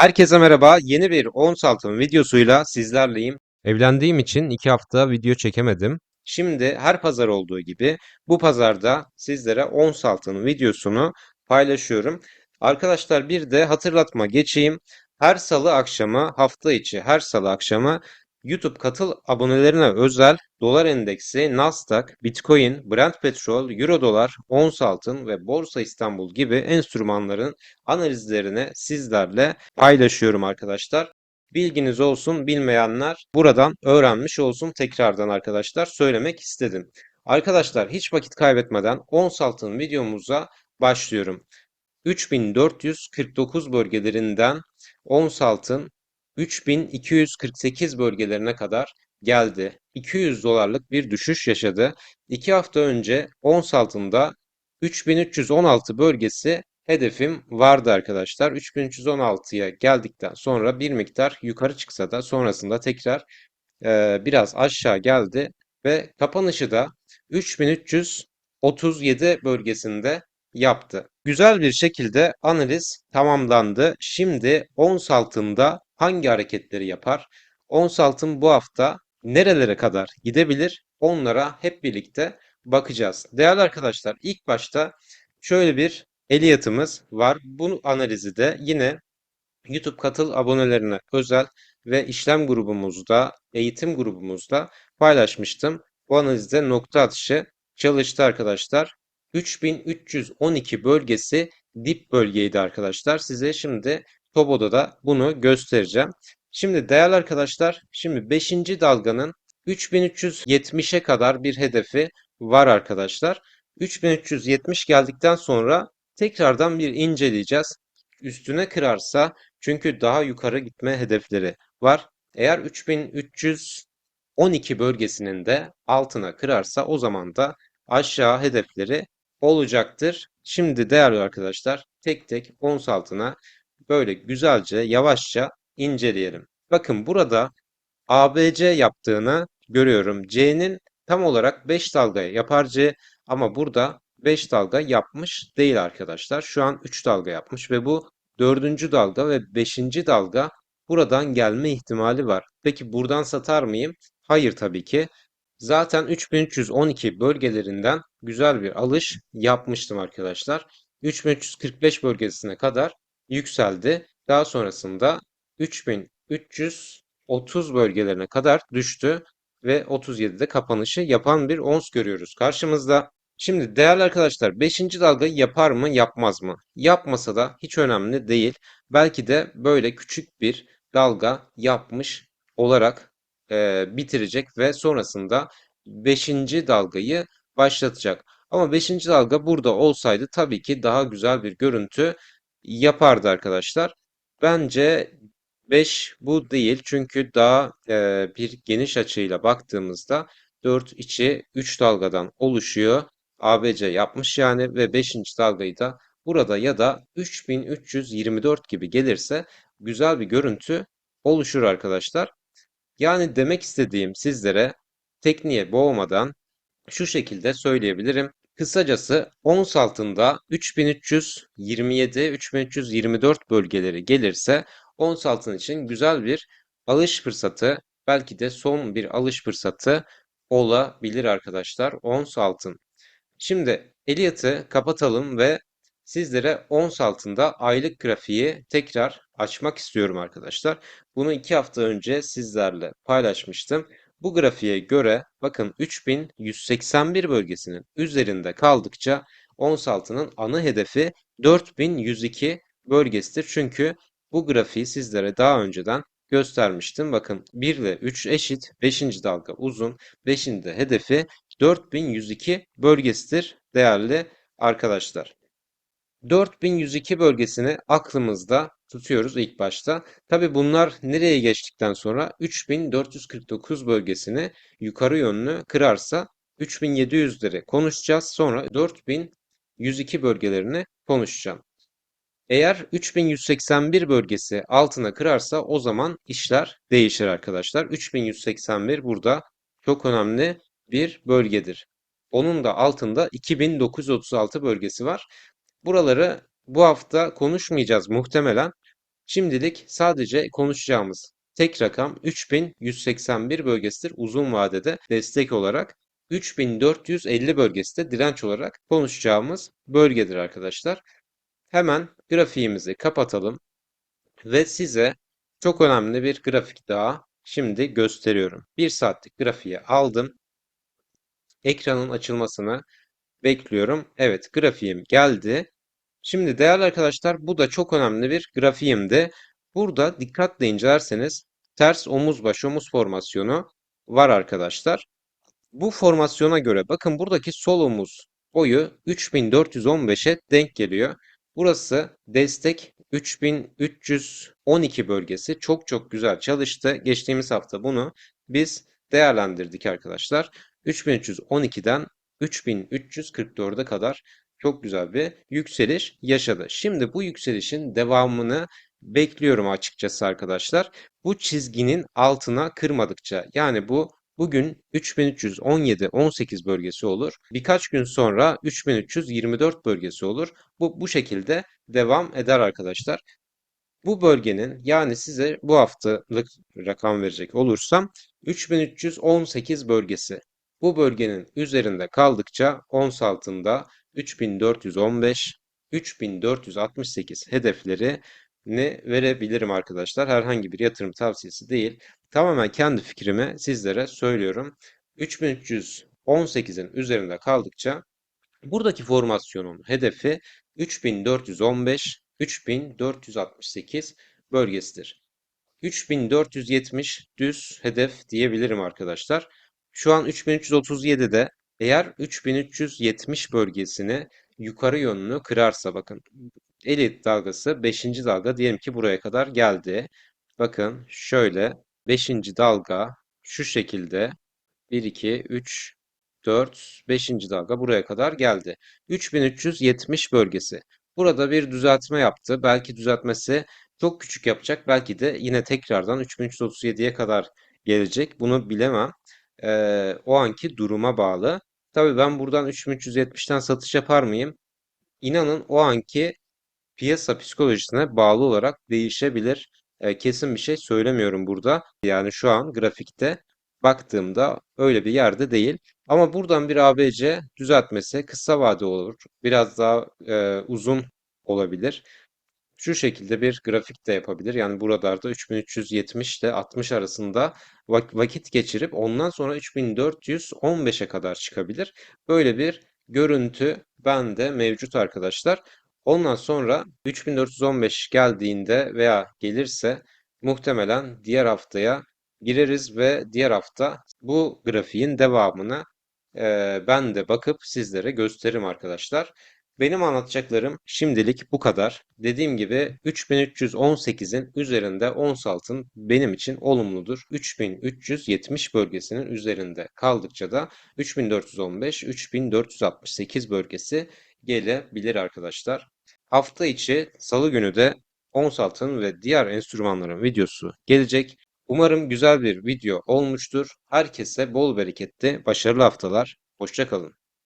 Herkese merhaba. Yeni bir 10 saltım videosuyla sizlerleyim. Evlendiğim için 2 hafta video çekemedim. Şimdi her pazar olduğu gibi bu pazarda sizlere 10 saltın videosunu paylaşıyorum. Arkadaşlar bir de hatırlatma geçeyim. Her salı akşamı, hafta içi her salı akşamı YouTube katıl abonelerine özel dolar endeksi, Nasdaq, Bitcoin, Brent petrol, Euro dolar, ons altın ve Borsa İstanbul gibi enstrümanların analizlerini sizlerle paylaşıyorum arkadaşlar. Bilginiz olsun bilmeyenler buradan öğrenmiş olsun tekrardan arkadaşlar söylemek istedim. Arkadaşlar hiç vakit kaybetmeden ons altın videomuza başlıyorum. 3449 bölgelerinden ons altın 3248 bölgelerine kadar geldi. 200 dolarlık bir düşüş yaşadı. 2 hafta önce ons altında 3316 bölgesi hedefim vardı arkadaşlar. 3316'ya geldikten sonra bir miktar yukarı çıksa da sonrasında tekrar e, biraz aşağı geldi ve kapanışı da 3337 bölgesinde yaptı. Güzel bir şekilde analiz tamamlandı. Şimdi ons altında hangi hareketleri yapar? Ons altın bu hafta nerelere kadar gidebilir? Onlara hep birlikte bakacağız. Değerli arkadaşlar ilk başta şöyle bir Elliot'ımız var. Bu analizi de yine YouTube katıl abonelerine özel ve işlem grubumuzda, eğitim grubumuzda paylaşmıştım. Bu analizde nokta atışı çalıştı arkadaşlar. 3312 bölgesi dip bölgeydi arkadaşlar. Size şimdi Tobo'da da bunu göstereceğim. Şimdi değerli arkadaşlar, şimdi 5. dalganın 3370'e kadar bir hedefi var arkadaşlar. 3370 geldikten sonra tekrardan bir inceleyeceğiz. Üstüne kırarsa çünkü daha yukarı gitme hedefleri var. Eğer 3312 bölgesinin de altına kırarsa o zaman da aşağı hedefleri olacaktır. Şimdi değerli arkadaşlar tek tek ons altına böyle güzelce yavaşça inceleyelim. Bakın burada ABC yaptığını görüyorum. C'nin tam olarak 5 dalga yapar C ama burada 5 dalga yapmış değil arkadaşlar. Şu an 3 dalga yapmış ve bu 4. dalga ve 5. dalga buradan gelme ihtimali var. Peki buradan satar mıyım? Hayır tabii ki. Zaten 3312 bölgelerinden güzel bir alış yapmıştım arkadaşlar. 3345 bölgesine kadar yükseldi. Daha sonrasında 3330 bölgelerine kadar düştü ve 37'de kapanışı yapan bir ons görüyoruz karşımızda. Şimdi değerli arkadaşlar 5. dalgayı yapar mı yapmaz mı? Yapmasa da hiç önemli değil. Belki de böyle küçük bir dalga yapmış olarak e, bitirecek ve sonrasında 5. dalgayı başlatacak. Ama 5. dalga burada olsaydı tabii ki daha güzel bir görüntü yapardı arkadaşlar. Bence 5 bu değil çünkü daha e, bir geniş açıyla baktığımızda 4 içi 3 dalgadan oluşuyor. ABC yapmış yani ve 5. dalgayı da burada ya da 3324 gibi gelirse güzel bir görüntü oluşur arkadaşlar. Yani demek istediğim sizlere tekniğe boğmadan şu şekilde söyleyebilirim. Kısacası ons altında 3327-3324 bölgeleri gelirse ons altın için güzel bir alış fırsatı belki de son bir alış fırsatı olabilir arkadaşlar ons altın. Şimdi Elliot'ı kapatalım ve sizlere ons altında aylık grafiği tekrar açmak istiyorum arkadaşlar. Bunu iki hafta önce sizlerle paylaşmıştım. Bu grafiğe göre bakın 3181 bölgesinin üzerinde kaldıkça ons altının ana hedefi 4102 bölgesidir. Çünkü bu grafiği sizlere daha önceden göstermiştim. Bakın 1 ile 3 eşit. 5. dalga uzun. 5'in de hedefi 4102 bölgesidir değerli arkadaşlar. 4102 bölgesini aklımızda tutuyoruz ilk başta. Tabi bunlar nereye geçtikten sonra 3449 bölgesini yukarı yönlü kırarsa 3700'leri konuşacağız. Sonra 4102 bölgelerini konuşacağım. Eğer 3181 bölgesi altına kırarsa o zaman işler değişir arkadaşlar. 3181 burada çok önemli bir bölgedir. Onun da altında 2936 bölgesi var. Buraları bu hafta konuşmayacağız muhtemelen. Şimdilik sadece konuşacağımız tek rakam 3181 bölgesidir uzun vadede destek olarak. 3450 bölgesi de direnç olarak konuşacağımız bölgedir arkadaşlar. Hemen grafiğimizi kapatalım ve size çok önemli bir grafik daha şimdi gösteriyorum. 1 saatlik grafiği aldım. Ekranın açılmasını bekliyorum. Evet grafiğim geldi. Şimdi değerli arkadaşlar bu da çok önemli bir grafiğimdi. Burada dikkatle incelerseniz ters omuz baş omuz formasyonu var arkadaşlar. Bu formasyona göre bakın buradaki sol omuz boyu 3415'e denk geliyor. Burası destek 3312 bölgesi çok çok güzel çalıştı. Geçtiğimiz hafta bunu biz değerlendirdik arkadaşlar. 3312'den 3344'e kadar çok güzel bir yükseliş yaşadı. Şimdi bu yükselişin devamını bekliyorum açıkçası arkadaşlar. Bu çizginin altına kırmadıkça yani bu bugün 3317-18 bölgesi olur. Birkaç gün sonra 3324 bölgesi olur. Bu bu şekilde devam eder arkadaşlar. Bu bölgenin yani size bu haftalık rakam verecek olursam 3318 bölgesi. Bu bölgenin üzerinde kaldıkça ons altında 3415, 3468 hedefleri ne verebilirim arkadaşlar. Herhangi bir yatırım tavsiyesi değil. Tamamen kendi fikrimi sizlere söylüyorum. 3318'in üzerinde kaldıkça buradaki formasyonun hedefi 3415, 3468 bölgesidir. 3470 düz hedef diyebilirim arkadaşlar. Şu an 3337'de eğer 3370 bölgesini yukarı yönlü kırarsa bakın elit dalgası 5. dalga diyelim ki buraya kadar geldi. Bakın şöyle 5. dalga şu şekilde 1 2 3 4 5. dalga buraya kadar geldi. 3370 bölgesi. Burada bir düzeltme yaptı. Belki düzeltmesi çok küçük yapacak. Belki de yine tekrardan 3337'ye kadar gelecek. Bunu bilemem. Ee, o anki duruma bağlı. Tabii ben buradan 3370'ten satış yapar mıyım? İnanın o anki piyasa psikolojisine bağlı olarak değişebilir. E, kesin bir şey söylemiyorum burada. Yani şu an grafikte baktığımda öyle bir yerde değil. Ama buradan bir ABC düzeltmesi kısa vade olur. Biraz daha e, uzun olabilir. Şu şekilde bir grafik de yapabilir. Yani buralarda 3370 ile 60 arasında vakit geçirip ondan sonra 3415'e kadar çıkabilir. Böyle bir görüntü bende mevcut arkadaşlar. Ondan sonra 3415 geldiğinde veya gelirse muhtemelen diğer haftaya gireriz ve diğer hafta bu grafiğin devamını e, ben de bakıp sizlere gösteririm arkadaşlar. Benim anlatacaklarım şimdilik bu kadar. Dediğim gibi 3318'in üzerinde ons altın benim için olumludur. 3370 bölgesinin üzerinde kaldıkça da 3415-3468 bölgesi gelebilir arkadaşlar. Hafta içi salı günü de ons altın ve diğer enstrümanların videosu gelecek. Umarım güzel bir video olmuştur. Herkese bol bereketli, başarılı haftalar. Hoşçakalın.